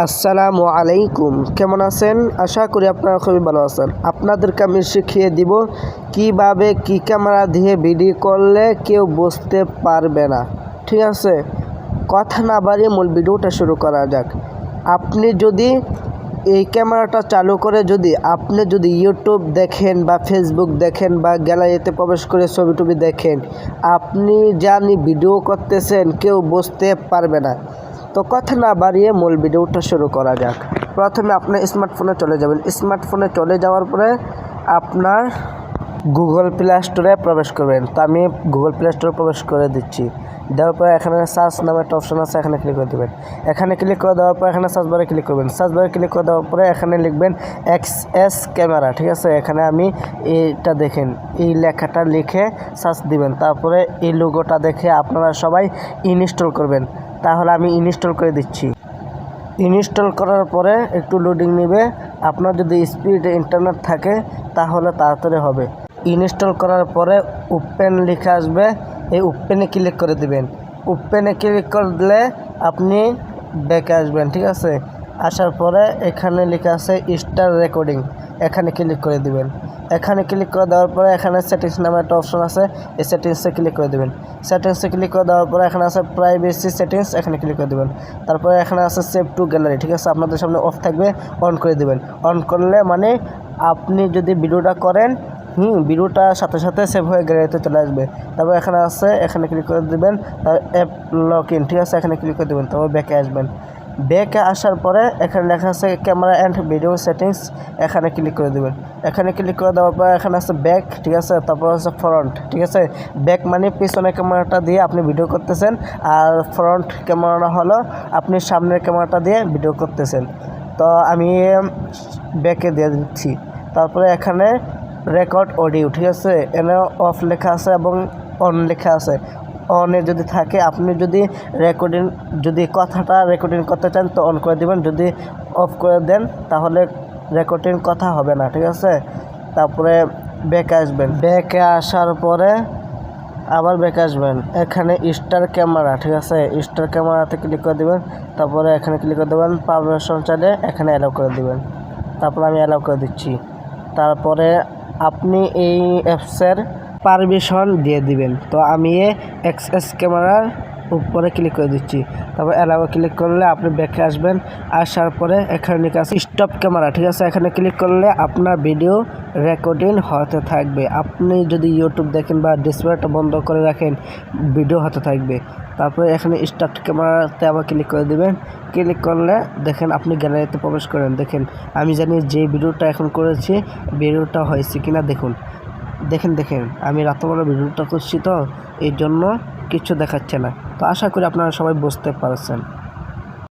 আসসালামু আলাইকুম। কেমন আছেন? আশা করি আপনারা খুবই ভালো আছেন। আপনাদেরকে আমি শিখিয়ে দিব কীভাবে কি ক্যামেরা দিয়ে ভিডিও করলে কেউ বুঝতে পারবে না। ঠিক আছে? কথা না বাড়িয়ে মূল ভিডিওটা শুরু করা যাক। আপনি যদি এই ক্যামেরাটা চালু করে যদি আপনি যদি ইউটিউব দেখেন বা ফেসবুক দেখেন বা গ্যালারিতে প্রবেশ করে ছবি টবি দেখেন, আপনি জানি ভিডিও করতেছেন, কেউ বুঝতে পারবে না। তো কথা না বাড়িয়ে মূল ভিডিওটা শুরু করা যাক। প্রথমে আপনার স্মার্টফোনে চলে যাবেন। স্মার্টফোনে চলে যাওয়ার পরে আপনার গুগল প্লে স্টোরে প্রবেশ করবেন। তো আমি গুগল প্লে স্টোরে প্রবেশ করে দিচ্ছি। দেওয়ার পরে এখানে সার্চ নামে একটা অপশন আছে, এখানে ক্লিক করে দেবেন। এখানে ক্লিক করে দেওয়ার পর এখানে সার্চ বারে ক্লিক করবেন। সার্চ বারে ক্লিক করে দেওয়ার পরে এখানে লিখবেন এক্স এস ক্যামেরা ঠিক আছে? এখানে আমি এইটা দেখেন, এই লেখাটা লিখে সার্চ দিবেন। তারপরে এই লোগোটা দেখে আপনারা সবাই ইনস্টল করবেন। তাহলে আমি ইনস্টল করে দিচ্ছি। ইনস্টল করার পরে একটু লোডিং নেবে। আপনার যদি স্পিড ইন্টারনেট থাকে, তাহলে তাড়াতাড়ি হবে। ইনস্টল করার পরে ওপেন লিখে আসবে। এই ওপেনে ক্লিক করে দিবেন। ওপেনে ক্লিক করলে আপনি ব্যাকে আসবেন, ঠিক আছে? আসার পরে এখানে লেখা আছে স্টার রেকর্ডিং এখানে ক্লিক করে দিবেন। এখানে ক্লিক করে দেওয়ার পরে এখানে সেটিংস নামে একটা অপশন আছে। এই সেটিংসে ক্লিক করে দেবেন। সেটিংসে ক্লিক করে দেওয়ার পরে এখানে আছে প্রাইভেসি সেটিংস এখানে ক্লিক করে দেবেন। তারপরে এখানে আছে সেভ টু গ্যালারি ঠিক আছে? আপনাদের সামনে অফ থাকবে অন করে দেবেন। অন করলে মানে আপনি যদি ভিডিওটা করেন হুম, ভিডিওটা সাথে সাথে সেভ হয়ে গ্যালারিতে চলে আসবে। তারপর এখানে আছে, এখানে ক্লিক করে দেবেন অ্যাপ লক ইন ঠিক আছে? এখানে ক্লিক করে দেবেন, তারপর ব্যাকে আসবেন। ব্যাকে আসার পরে এখানে লেখা আছে ক্যামেরা অ্যান্ড ভিডিও সেটিংস এখানে ক্লিক করে দেবেন। এখানে ক্লিক করে দেওয়ার পর এখানে আছে ব্যাক ঠিক আছে? তারপর আছে ফ্রন্ট ঠিক আছে? ব্যাক মানে পিছনে ক্যামেরাটা দিয়ে আপনি ভিডিও করতেছেন, আর ফ্রন্ট ক্যামেরা হলো আপনি সামনের ক্যামেরাটা দিয়ে ভিডিও করতেছেন। তো আমি ব্যাকে দিয়ে দিচ্ছি। তারপরে এখানে রেকর্ড অডিও, ঠিক আছে? এনে অফ লেখা আছে এবং অন লেখা আছে। অনে যদি থাকে, আপনি যদি রেকর্ডিং, যদি কথাটা রেকর্ডিং করতে চান, তো অন করে দিবেন। যদি অফ করে দেন, তাহলে রেকর্ডিং কথা হবে না, ঠিক আছে? তারপরে ব্যাকে আসবেন। ব্যাকে আসার পরে আবার ব্যাকে আসবেন। এখানে স্টার ক্যামেরা ঠিক আছে? স্টার ক্যামেরাতে ক্লিক করে দিবেন। তারপরে এখানে ক্লিক করে দেবেন পারমিশন চাইলে এখানে অ্যালাউ করে দিবেন। তারপর আমি অ্যালাউ করে দিচ্ছি। তারপরে আপনি এই অ্যাপসের পারমিশন দিয়ে দিবেন। তো আমি এ এক্স এস ক্যামেরার উপরে ক্লিক করে দিচ্ছি। তারপর অ্যালাউ ক্লিক করলে আপনি ব্যাকে আসবেন। আসার পরে এখানে লেখা আছে স্টপ ক্যামেরা ঠিক আছে? এখানে ক্লিক করলে আপনার ভিডিও রেকর্ডিং হতে থাকবে। আপনি যদি ইউটিউব দেখেন বা ডিসপ্লেটা বন্ধ করে রাখেন ভিডিও হতে থাকবে। তারপরে এখানে স্টার্ট ক্যামেরাতে আবার ক্লিক করে দেবেন। ক্লিক করলে দেখেন আপনি গ্যালারিতে প্রবেশ করেন। দেখেন, আমি জানি যে ভিডিওটা এখন করেছি ভিডিওটা হয়েছে কিনা দেখুন। দেখেন দেখেন, আমি রাতবেলা ভিডিওটা করছি তো, এই জন্য কিছু দেখাচ্ছে না। তো আশা করি আপনারা সবাই বুঝতে পারছেন।